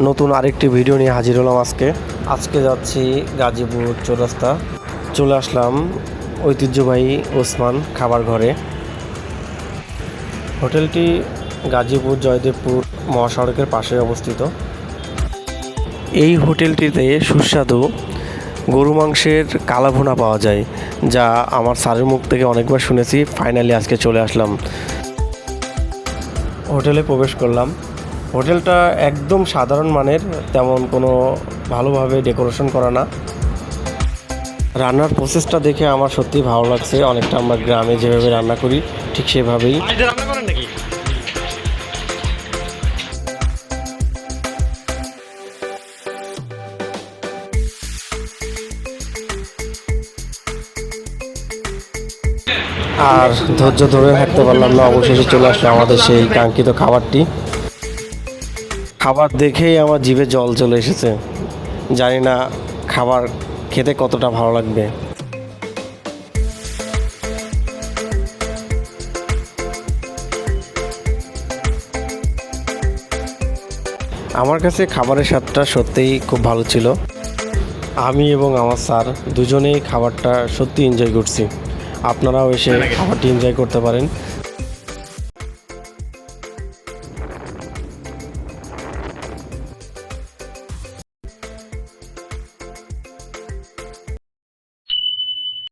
নতুন আরেকটি ভিডিও নিয়ে হাজির হলাম আজকে। আজকে যাচ্ছি গাজীপুর চৌরাস্তা। চলে আসলাম ঐতিহ্যবাহী ওসমান খাবার ঘরে। হোটেলটি গাজীপুর জয়দেবপুর মহাসড়কের পাশে অবস্থিত। এই হোটেলটিতে সুস্বাদু গরু মাংসের কালাভুনা পাওয়া যায়, যা আমার স্যারের মুখ থেকে অনেকবার শুনেছি ফাইনালি আজকে চলে আসলাম। হোটেলে প্রবেশ করলাম। হোটেলটা একদম সাধারণ মানের তেমন কোনো ভালোভাবে ডেকোরেশন করা না। রান্নার প্রসেসটা দেখে আমার সত্যি ভালো লাগছে অনেকটা আমরা গ্রামে যেভাবে রান্না করি ঠিক সেভাবেই। রান্না করেন নাকি? আর ধৈর্য ধরে থাকতে পারলাম না অবশেষে চলে আসলো আমাদের সেই কাঙ্ক্ষিত খাবারটি। খাবার দেখেই আমার জিভে জল চলে এসেছে। জানি না খাবার খেতে কতটা ভালো লাগবে। আমার কাছে খাবারের স্বাদটা সত্যিই খুব ভালো ছিল। আমি এবং আমার স্যার দুজনেই খাবারটা সত্যি এনজয় করছি। আপনারাও এসে খাবারটি এনজয় করতে পারেন।